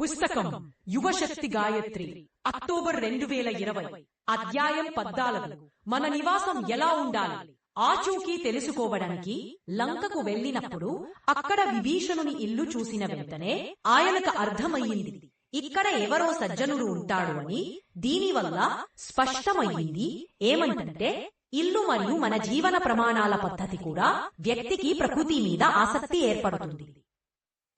పుస్తకం యువశక్తి గాయత్రి అక్టోబర్ రెండు వేల ఇరవై అధ్యాయం పద్నాలుగు. మన నివాసం ఎలా ఉండాలి? ఆచూకీ తెలుసుకోవడానికి లంకకు వెళ్ళినప్పుడు అక్కడ విభీషణుని ఇల్లు చూసిన వెంటనే ఆయనకు అర్థమయ్యింది. ఇక్కడ ఎవరో సజ్జనుడు ఉంటాడు అని దీనివల్ల స్పష్టమయ్యింది. ఏమంటే ఇల్లు మరియు మన జీవన ప్రమాణాల పద్ధతి కూడా వ్యక్తికి ప్రకృతి మీద ఆసక్తి ఏర్పడుతుంది.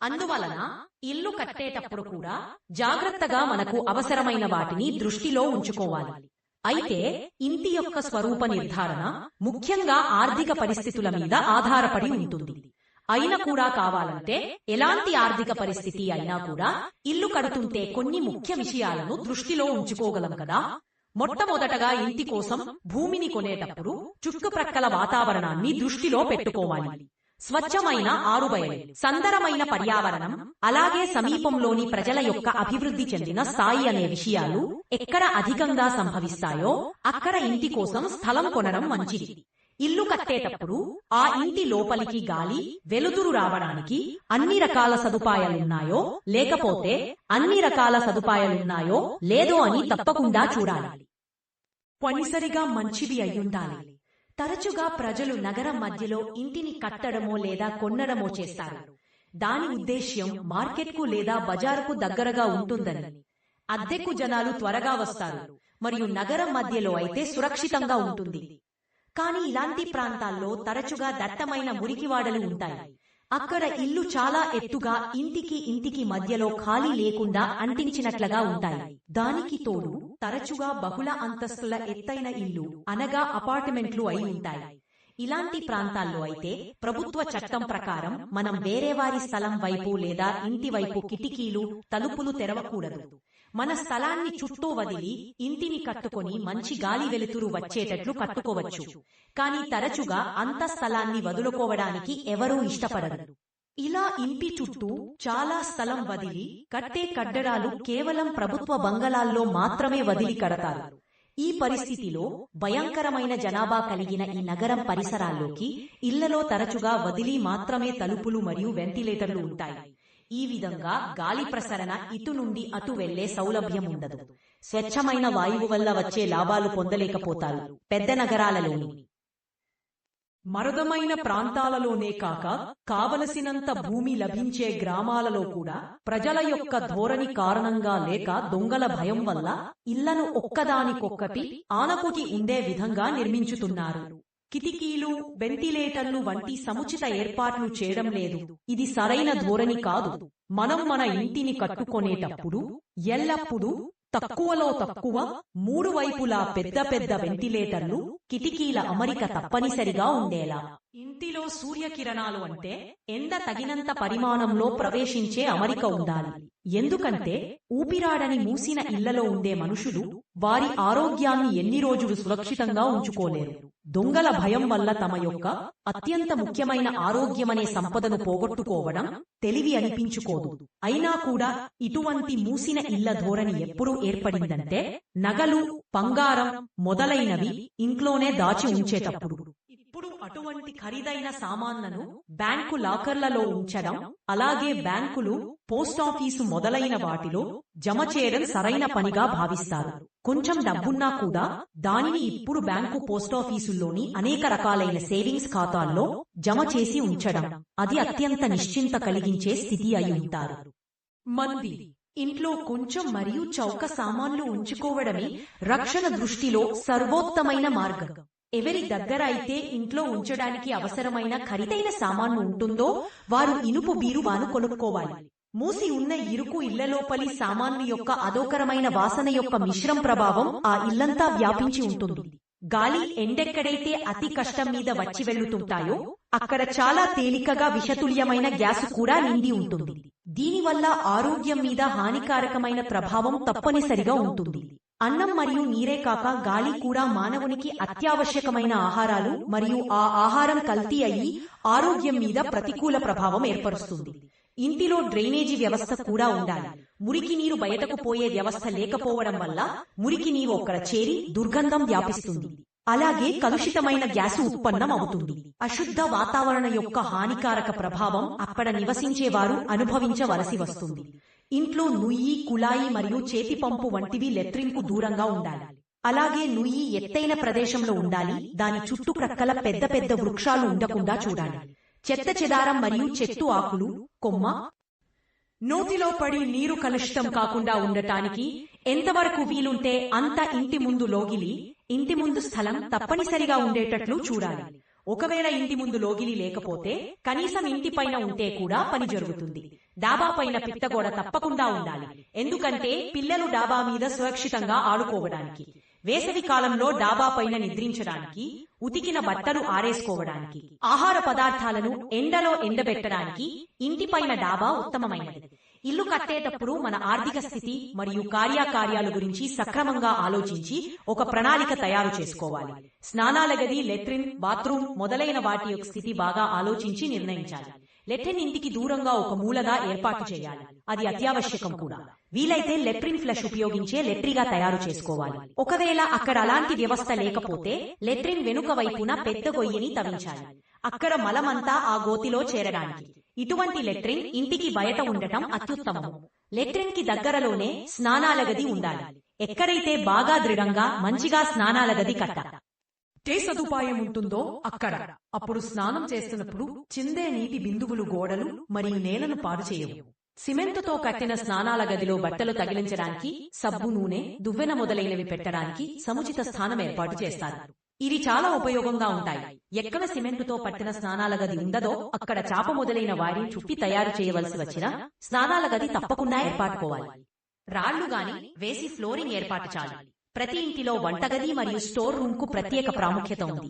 అందువలన ఇల్లు కట్టేటప్పుడు కూడా జాగ్రత్తగా మనకు అవసరమైన వాటిని దృష్టిలో ఉంచుకోవాలి. అయితే ఇంటి యొక్క స్వరూప నిర్ధారణ ముఖ్యంగా ఆర్థిక పరిస్థితుల మీద ఆధారపడి ఉంటుంది. అయినా కూడా కావాలంటే ఎలాంటి ఆర్థిక పరిస్థితి అయినా కూడా ఇల్లు కడుతుంటే కొన్ని ముఖ్య విషయాలను దృష్టిలో ఉంచుకోగలం కదా? మొట్టమొదటగా ఇంటి కోసం భూమిని కొనేటప్పుడు చుట్టుప్రక్కల వాతావరణాన్ని దృష్టిలో పెట్టుకోవాలి. స్వచ్ఛమైన ఆరుబయలు సందరమైన పర్యావరణం అలాగే సమీపంలోని ప్రజల యొక్క అభివృద్ధి చెందిన స్థాయి అనే విషయాలు ఎక్కడ అధికంగా సంభవిస్తాయో అక్కడ ఇంటి కోసం స్థలం కొనడం మంచిది. ఇల్లు కట్టేటప్పుడు ఆ ఇంటి లోపలికి గాలి వెలుతురు రావడానికి అన్ని రకాల సదుపాయాలున్నాయో లేకపోతే అన్ని రకాల సదుపాయాలున్నాయో లేదో అని తప్పకుండా చూడాలి. పనిసరిగా మంచివి అయ్యుండాలి. తరచుగా ప్రజలు నగరం మధ్యలో ఇంటిని కట్టడమో లేదా కొనడమో చేస్తారు. దాని ఉద్దేశ్యం మార్కెట్కు లేదా బజారుకు దగ్గరగా ఉంటుందని. అద్దెకు జనాలు త్వరగా వస్తారు మరియు నగరం మధ్యలో అయితే సురక్షితంగా ఉంటుంది. కానీ ఇలాంటి ప్రాంతాల్లో తరచుగా దట్టమైన మురికివాడలు ఉంటాయి. అక్కడ ఇల్లు చాలా ఎత్తుగా ఇంటికి ఇంటికి మధ్యలో ఖాళీ లేకుండా అంటించినట్లుగా ఉంటాయి. దానికి తోడు తరచుగా బహుళ అంతస్తుల ఎత్తైన ఇల్లు అనగా అపార్ట్మెంట్లు అయి ఉంటాయి. ఇలాంటి ప్రాంతాల్లో అయితే ప్రభుత్వ చట్టం ప్రకారం మనం వేరే వారి స్థలం వైపు లేదా ఇంటి వైపు కిటికీలు తలుపులు తెరవకూడదు. మన స్థలాన్ని చుట్టూ వదిలి ఇంటిని కట్టుకొని మంచి గాలి వెలుతురు వచ్చేటట్లు కట్టుకోవచ్చు. కానీ తరచుగా అంత స్థలాన్ని వదులుకోవడానికి ఎవరూ ఇష్టపడరు. ఇలా ఇంటి చుట్టూ చాలా స్థలం వదిలి కట్టే కట్టడాలు కేవలం ప్రభుత్వ బంగళాల్లో మాత్రమే వదిలి కడతారు. ఈ పరిస్థితిలో భయంకరమైన జనాభా కలిగిన ఈ నగరం పరిసరాల్లోకి ఇళ్ళలో తరచుగా వదిలి మాత్రమే తలుపులు మరియు వెంటిలేటర్లు ఉంటాయి. ఈ విధంగా గాలి ప్రసరణ ఇటు నుండి అటు వెళ్ళే సౌలభ్యం ఉండదు. స్వచ్ఛమైన వాయువు వల్ల వచ్చే లాభాలు పొందలేకపోతారు. పెద్ద నగరాలలోని మరుదమైన ప్రాంతాలలోనే కాక కావలసినంత భూమి లభించే గ్రామాలలో కూడా ప్రజల యొక్క ధోరణి కారణంగా లేక దొంగల భయం వల్ల ఇళ్ళను ఒక్కదానికొక్కటి ఆనకుటి ఉండే విధంగా నిర్మించుతున్నారు. కిటికీలు వెంటిలేటర్లు వంటి సముచిత ఏర్పాట్లు చేయడం లేదు. ఇది సరైన ధోరణి కాదు. మనం మన ఇంటిని కట్టుకొనేటప్పుడు ఎల్లప్పుడూ తక్కువలో తక్కువ మూడు వైపులా పెద్ద పెద్ద వెంటిలేటర్లు కిటికీల అమరిక తప్పనిసరిగా ఉండేలా. ఇంటిలో సూర్యకిరణాలు అంటే ఎండ తగినంత పరిమాణంలో ప్రవేశించే అమరిక ఉండాలి. ఎందుకంటే ఊపిరాడని మూసిన ఇళ్ళలో ఉండే మనుషులు వారి ఆరోగ్యాన్ని ఎన్ని రోజులు సురక్షితంగా ఉంచుకోలేరు. దొంగల భయం వల్ల తమ యొక్క అత్యంత ముఖ్యమైన ఆరోగ్యమనే సంపదను పోగొట్టుకోవడం తెలివి అనిపించుకోదు. అయినా కూడా ఇటువంటి మూసిన ఇళ్ళ ధోరణి ఎప్పుడు ఏర్పడిందంటే నగలు బంగారం మొదలైనవి ఇంట్లోనే దాచి ఉంచేటప్పుడు. అటువంటి ఖరీదైన సామాన్లను బ్యాంకు లాకర్లలో ఉంచడం అలాగే బ్యాంకులు పోస్టాఫీసు మొదలైన వాటిలో జమ చేయడం సరైన పనిగా భావిస్తారు. కొంచెం డబ్బున్నా కూడా దానిని ఇప్పుడు బ్యాంకు పోస్టాఫీసుల్లోని అనేక రకాలైన సేవింగ్స్ ఖాతాల్లో జమ చేసి ఉంచడం అది అత్యంత నిశ్చింత కలిగించే స్థితి అయి ఉంటారు. మంది ఇంట్లో కొంచెం మరియు చౌక సామాన్లు ఉంచుకోవడమే రక్షణ దృష్టిలో సర్వోత్తమైన మార్గం. ఎవరి దగ్గర అయితే ఇంట్లో ఉంచడానికి అవసరమైన ఖరీదైన సామాను ఉంటుందో వారు ఇనుపు బీరువాను కొనుక్కోవాలి. మూసి ఉన్న ఇరుకు ఇళ్ళలోపలి సామాన్లు యొక్క అదోకరమైన వాసన యొక్క మిశ్రం ప్రభావం ఆ ఇల్లంతా వ్యాపించి ఉంటుంది. గాలి ఎండెక్కడైతే అతి కష్టం మీద వచ్చి వెళ్ళుతుంటాయో అక్కడ చాలా తేలికగా విషతుల్యమైన గ్యాసు కూడా నిండి ఉంటుంది. దీనివల్ల ఆరోగ్యం మీద హానికారకమైన ప్రభావం తప్పనిసరిగా ఉంటుంది. అన్నం మరియు నీరే కాక గాలి కూడా మానవునికి అత్యావశ్యకమైన ఆహారాలు మరియు ఆ ఆహారం కల్తీ అయ్యి ఆరోగ్యం మీద ప్రతికూల ప్రభావం ఏర్పరుస్తుంది. ఇంటిలో డ్రైనేజీ వ్యవస్థ కూడా ఉండాలి. మురికి నీరు బయటకు పోయే వ్యవస్థ లేకపోవడం వల్ల మురికి నీరు ఒక్కడ చేరి దుర్గంధం వ్యాపిస్తుంది. అలాగే కలుషితమైన గ్యాసు ఉత్పన్నం అవుతుంది. అశుద్ధ వాతావరణ యొక్క హానికారక ప్రభావం అక్కడ నివసించేవారు అనుభవించవలసి వస్తుంది. ఇంట్లో నుయ్యి కుళాయి మరియు చేతి పంపు వంటివి లెట్రిన్కు దూరంగా ఉండాలి. అలాగే నుయ్యి ఎత్తైన ప్రదేశంలో ఉండాలి. దాని చుట్టుప్రక్కల పెద్ద పెద్ద వృక్షాలు ఉండకుండా చూడాలి. చెత్త చెదారం మరియు చెట్టు ఆకులు కొమ్మ. నోతిలో పడి నీరు కలుషితం కాకుండా ఉండటానికి ఎంతవరకు వీలుంటే అంత ఇంటి ముందు లోగిలి ఇంటి ముందు స్థలం తప్పనిసరిగా ఉండేటట్లు చూడాలి. ఒకవేళ ఇంటి ముందు లోగిలి లేకపోతే కనీసం ఇంటి పైన ఉంటే కూడా పని జరుగుతుంది. డాబా పైన పిత్తగోడ తప్పకుండా ఉండాలి. ఎందుకంటే పిల్లలు డాబా మీద సురక్షితంగా ఆడుకోవడానికి వేసవి కాలంలో డాబా పైన నిద్రించడానికి ఉతికిన బట్టలు ఆరేసుకోవడానికి ఆహార పదార్థాలను ఎండలో ఎండబెట్టడానికి ఇంటిపైన డాబా ఉత్తమమైనది. ఇల్లు కట్టేటప్పుడు మన ఆర్థిక స్థితి మరియు కార్యకార్యాల గురించి సక్రమంగా ఆలోచించి ఒక ప్రణాళిక తయారు చేసుకోవాలి. స్నానాల గది లెట్రిన్ బాత్రూమ్ మొదలైన వాటి యొక్క స్థితి బాగా ఆలోచించి నిర్ణయించాలి. లెట్రిన్ ఇంటికి దూరంగా ఒక మూలగా ఏర్పాటు చేయాలి. అది అత్యావశ్యకం కూడా. వీలైతే లెట్రిన్ ఫ్లష్ ఉపయోగించే లెట్రిగా తయారు చేసుకోవాలి. ఒకవేళ అక్కడ అలాంటి వ్యవస్థ లేకపోతే లెట్రిన్ వెనుక వైపున పెద్ద గొయ్యిని తవ్వించాలి. అక్కడ మలమంతా ఆ గోతిలో చేరడానికి. ఇటువంటి లెట్రిన్ ఇంటికి బయట ఉండటం అత్యుత్తమం లెట్రిన్కి దగ్గరలోనే స్నానాల గది ఉండాలి. ఎక్కడైతే బాగా దృఢంగా మంచిగా స్నానాల గది కట్ట ఏ సదుపాయం ఉంటుందో అక్కడ. అప్పుడు స్నానం చేస్తున్నప్పుడు చిందే నీటి బిందువులు గోడలు మరియు నేలను పాడు చేయవు. సిమెంటుతో కట్టిన స్నానాల గదిలో బట్టలు తగిలించడానికి సబ్బు నూనె దువ్వెన మొదలైనవి పెట్టడానికి సముచిత స్థానం ఏర్పాటు చేస్తారు. ఇది చాలా ఉపయోగంగా ఉంటాయి. ఎక్కడ సిమెంటుతో పట్టిన స్నానాల గది ఉండదో అక్కడ చాప మొదలైన వారిని చుట్టి తయారు చేయవలసి వచ్చిన స్నానాల గది తప్పకుండా ఏర్పాటుకోవాలి. రాళ్ళు గాని వేసి ఫ్లోరింగ్ ఏర్పాటు చాలు. ప్రతి ఇంటిలో వంటగది మరియు స్టోర్ రూమ్కు ప్రత్యేక ప్రాముఖ్యత ఉంది.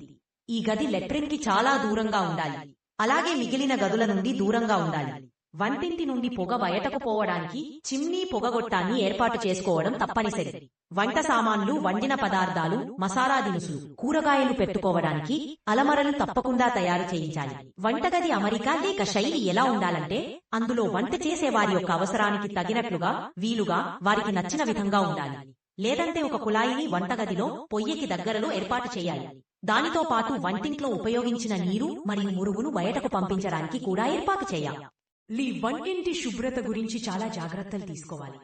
ఈ గది లెట్రిన్కి చాలా దూరంగా ఉండాలి. అలాగే మిగిలిన గదుల నుండి దూరంగా ఉండాలి. వంటింటి నుండి పొగ బయటకు పోవడానికి చిమ్నీ పొగగొట్టాన్ని ఏర్పాటు చేసుకోవడం తప్పనిసరి. వంట సామాన్లు వండిన పదార్థాలు మసాలా దినుసులు కూరగాయలు పెట్టుకోవడానికి అలమరలు తప్పకుండా తయారు చేయించాలి. వంటగది అమరిక లేక శైలి ఎలా ఉండాలంటే అందులో వంట చేసే వారి యొక్క అవసరానికి తగినట్లుగా వీలుగా వారికి నచ్చిన విధంగా ఉండాలి లేదంటే ఒక కుళాయిని వంటగదిలో పొయ్యికి దగ్గరలో ఏర్పాటు చేయాలి. దానితో పాటు వంటింట్లో ఉపయోగించిన నీరు మరియు మురుగును బయటకు పంపించడానికి కూడా ఏర్పాటు చేయాలి. లీ వంటింటి శుభ్రత గురించి చాలా జాగ్రత్తలు తీసుకోవాలి.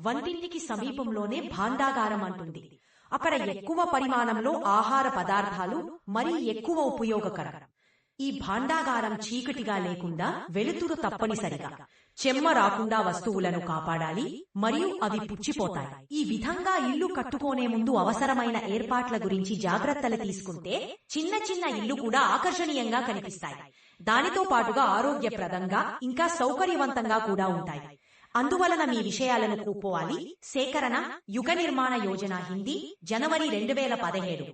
వంటింటికి సమీపంలోనే భాండాగారం అంటుంది. అక్కడ ఎక్కువ పరిమాణంలో ఆహార పదార్థాలు మరీ ఎక్కువ ఉపయోగకరం. ఈ భాండాగారం చీకటిగా లేకుండా వెలుతురు తప్పనిసరిగా. చెమ్మ రాకుండా వస్తువులను కాపాడాలి మరియు అవి పుచ్చిపోతాయి. ఈ విధంగా ఇల్లు కట్టుకోనే ముందు అవసరమైన ఏర్పాట్ల గురించి జాగ్రత్తలు తీసుకుంటే చిన్న చిన్న ఇల్లు కూడా ఆకర్షణీయంగా కనిపిస్తాయి. దానితో పాటుగా ఆరోగ్యప్రదంగా ఇంకా సౌకర్యవంతంగా కూడా ఉంటాయి. అందువలన మీ విషయాలను కూపోవాలి. సేకరణ యుగ నిర్మాణ యోజన హిందీ జనవరి రెండు వేల పదిహేడు.